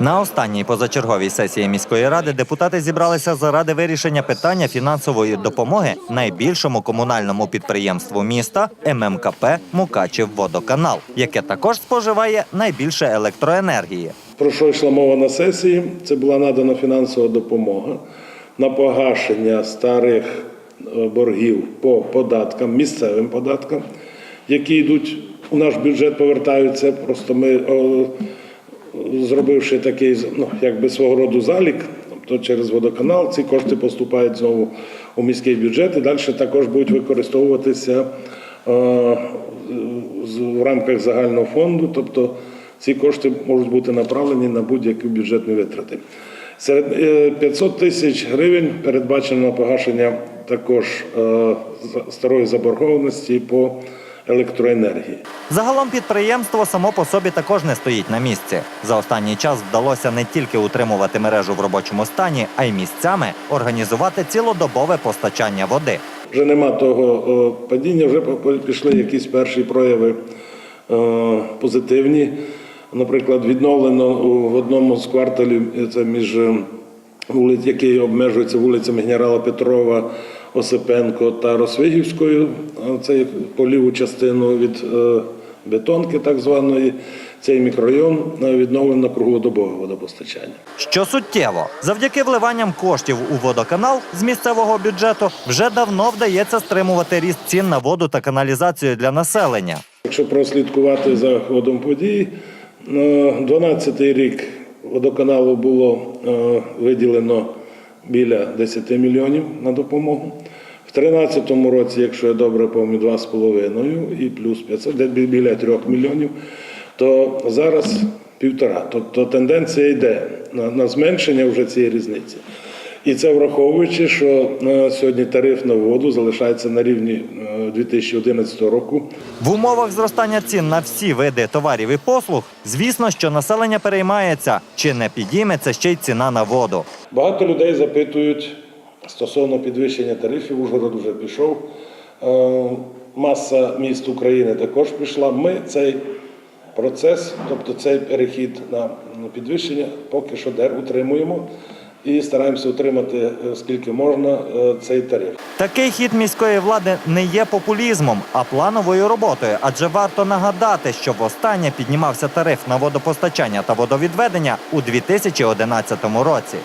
На останній позачерговій сесії міської ради депутати зібралися заради вирішення питання фінансової допомоги найбільшому комунальному підприємству міста ММКП Мукачівводоканал, яке також споживає найбільше електроенергії. Про що йшла мова на сесії? Це була надана фінансова допомога на погашення старих е, боргів по податкам, місцевим податкам, які йдуть у наш бюджет, повертаються. Просто ми, о, зробивши такий ну, якби свого роду залік, тобто через водоканал, ці кошти поступають знову у міський бюджет і далі також будуть використовуватися е, в рамках загального фонду. Тобто ці кошти можуть бути направлені на будь-які бюджетні витрати. Серед е, 500 тисяч гривень передбачено погашення також е, старої заборгованості по електроенергії. Загалом підприємство само по собі також не стоїть на місці. За останній час вдалося не тільки утримувати мережу в робочому стані, а й місцями організувати цілодобове постачання води. Вже нема того падіння, вже пішли якісь перші прояви позитивні. Наприклад, відновлено в одному з кварталів, це між е, вулиць, який обмежується вулицями генерала Петрова, Осипенко та Росвигівською. е, Це по ліву частину від е, бетонки, так званої. Цей мікрорайон е, відновлено круглодобове водопостачання. Що суттєво, завдяки вливанням коштів у водоканал з місцевого бюджету вже давно вдається стримувати ріст цін на воду та каналізацію для населення. Якщо прослідкувати за ходом подій, на 12-й рік водоканалу було виділено біля 10 мільйонів на допомогу. В 2013 році, якщо я добре пам'ятаю, 2,5 і плюс 500, де біля 3 мільйонів, то зараз півтора. Тобто тенденція йде на, на зменшення вже цієї різниці. І це враховуючи, що на сьогодні тариф на воду залишається на рівні е, 2011 року. В умовах зростання цін на всі види товарів і послуг, звісно, що населення переймається, чи не підійметься ще й ціна на воду. Багато людей запитують стосовно підвищення тарифів. Ужгород вже пішов. Е, Маса міст України також пішла. Ми цей процес, тобто цей перехід на підвищення, поки що де утримуємо і стараємося утримати е, скільки можна е, цей тариф. Такий хід міської влади не є популізмом, а плановою роботою, адже варто нагадати, що востаннє піднімався тариф на водопостачання та водовідведення у 2011 році.